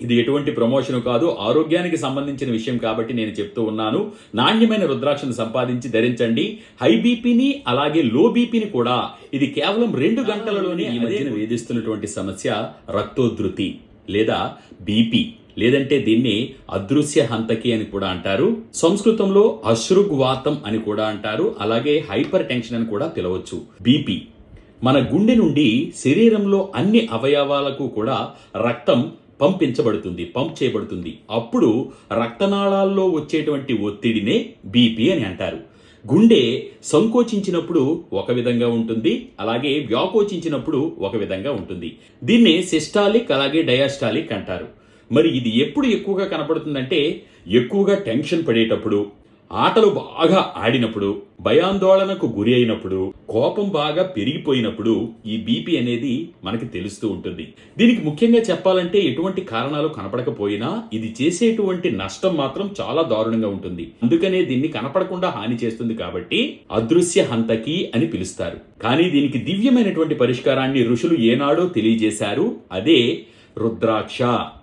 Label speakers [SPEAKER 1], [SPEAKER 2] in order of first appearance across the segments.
[SPEAKER 1] ఇది ఎటువంటి ప్రమోషన్ కాదు ఆరోగ్యానికి సంబంధించిన విషయం కాబట్టి నేను చెప్తూ ఉన్నాను. నాణ్యమైన రుద్రాక్షను సంపాదించి ధరించండి. హై బీపీని అలాగే లో బీపీని కూడా. ఇది కేవలం రెండు గంటలలోనే ఈ మధ్యన వేధిస్తున్నటువంటి సమస్య రక్తోధృతి లేదా బీపీ లేదంటే దీన్ని అదృశ్య హంతకి అని కూడా అంటారు. సంస్కృతంలో అశ్రుగ్వాతం అని కూడా అంటారు. అలాగే హైపర్ టెన్షన్ అని కూడా పిలవచ్చు. బీపీ మన గుండె నుండి శరీరంలో అన్ని అవయవాలకు కూడా రక్తం పంపించబడుతుంది పంప్ చేయబడుతుంది. అప్పుడు రక్తనాళాల్లో వచ్చేటువంటి ఒత్తిడినే బీపీ అని అంటారు. గుండె సంకోచించినప్పుడు ఒక విధంగా ఉంటుంది అలాగే వ్యాకోచించినప్పుడు ఒక విధంగా ఉంటుంది. దీన్ని సిస్టాలిక్ అలాగే డయాస్టాలిక్ అంటారు. మరి ఇది ఎప్పుడు ఎక్కువగా కనపడుతుందంటే ఎక్కువగా టెన్షన్ పడేటప్పుడు ఆటలు బాగా ఆడినప్పుడు భయాందోళనకు గురి అయినప్పుడు కోపం బాగా పెరిగిపోయినప్పుడు ఈ బీపీ అనేది మనకి తెలుస్తూ ఉంటుంది. దీనికి ముఖ్యంగా చెప్పాలంటే ఎటువంటి కారణాలు కనపడకపోయినా ఇది చేసేటువంటి నష్టం మాత్రం చాలా దారుణంగా ఉంటుంది. అందుకనే దీన్ని కనపడకుండా హాని చేస్తుంది కాబట్టి అదృశ్య హంతకి అని పిలుస్తారు. కానీ దీనికి దివ్యమైనటువంటి పరిష్కారాన్ని ఋషులు ఏనాడో తెలియజేశారు. అదే రుద్రాక్ష.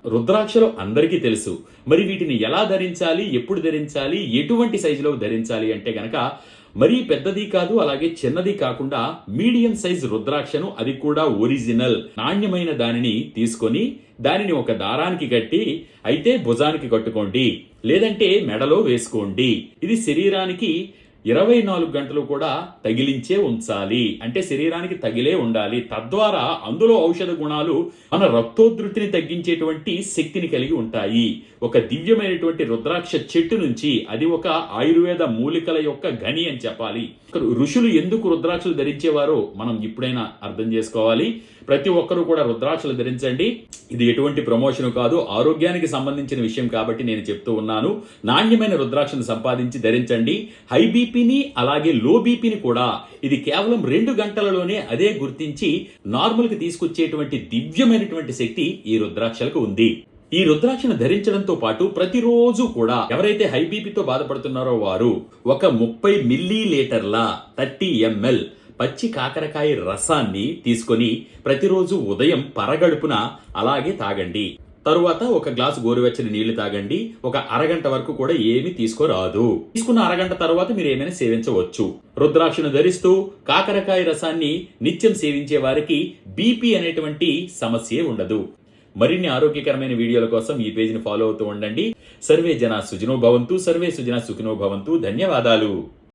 [SPEAKER 1] రుద్రాక్షలు అందరికీ తెలుసు. మరి వీటిని ఎలా ధరించాలి? ఎప్పుడు ధరించాలి? ఎటువంటి సైజులో ధరించాలి అంటే గనక మరీ పెద్దది కాదు అలాగే చిన్నది కాకుండా మీడియం సైజ్ రుద్రాక్షను అది కూడా ఒరిజినల్. నాణ్యమైన దానిని తీసుకొని దానిని ఒక దారానికి కట్టి అయితే భుజానికి కట్టుకోండి. లేదంటే మెడలో వేసుకోండి. ఇది శరీరానికి ఇరవై నాలుగు గంటలు కూడా తగిలించే ఉంచాలి. అంటే శరీరానికి తగిలే ఉండాలి. తద్వారా అందులో ఔషధ గుణాలు మన రక్తోధృతిని తగ్గించేటువంటి శక్తిని కలిగి ఉంటాయి. ఒక దివ్యమైనటువంటి రుద్రాక్ష చెట్టు నుంచి అది ఒక ఆయుర్వేద మూలికల యొక్క గని అని చెప్పాలి. ఋషులు ఎందుకు రుద్రాక్షలు ధరించేవారో మనం ఇప్పుడైనా అర్థం చేసుకోవాలి. ప్రతి ఒక్కరూ కూడా రుద్రాక్షలు ధరించండి. ఇది ఎటువంటి ప్రమోషన్ కాదు ఆరోగ్యానికి సంబంధించిన విషయం కాబట్టి నేను చెప్తూ ఉన్నాను. నాణ్యమైన రుద్రాక్షను సంపాదించి ధరించండి. హై బీపీని అలాగే లో బీపీని కూడా ఇది కేవలం రెండు గంటలలోనే అదే గుర్తించి నార్మల్కి తీసుకొచ్చేటువంటి దివ్యమైనటువంటి శక్తి ఈ రుద్రాక్షలకు ఉంది. ఈ రుద్రాక్షను ధరించడంతో పాటు ప్రతిరోజు కూడా ఎవరైతే హై బీపీతో బాధపడుతున్నారో వారు ఒక ముప్పై మిల్లీ లీటర్ల థర్టీ ఎంఎల్ పచ్చి కాకరకాయ రసాన్ని తీసుకొని ప్రతిరోజు ఉదయం పరగడుపున అలాగే తాగండి. తరువాత ఒక గ్లాసు గోరువెచ్చని నీళ్ళు తాగండి. ఒక అరగంట వరకు కూడా ఏమి తీసుకోరాదు. తీసుకున్న అరగంట తర్వాత మీరు ఏమైనా సేవించవచ్చు. రుద్రాక్షను ధరిస్తూ కాకరకాయ రసాన్ని నిత్యం సేవించే వారికి బీపీ అనేటువంటి సమస్యే ఉండదు. మరిన్ని ఆరోగ్యకరమైన వీడియోల కోసం ఈ పేజీని ఫాలో అవుతూ ఉండండి. సర్వే జన సుజనో భవంతు సర్వే సుజన సుఖినో భవంతు. ధన్యవాదాలు.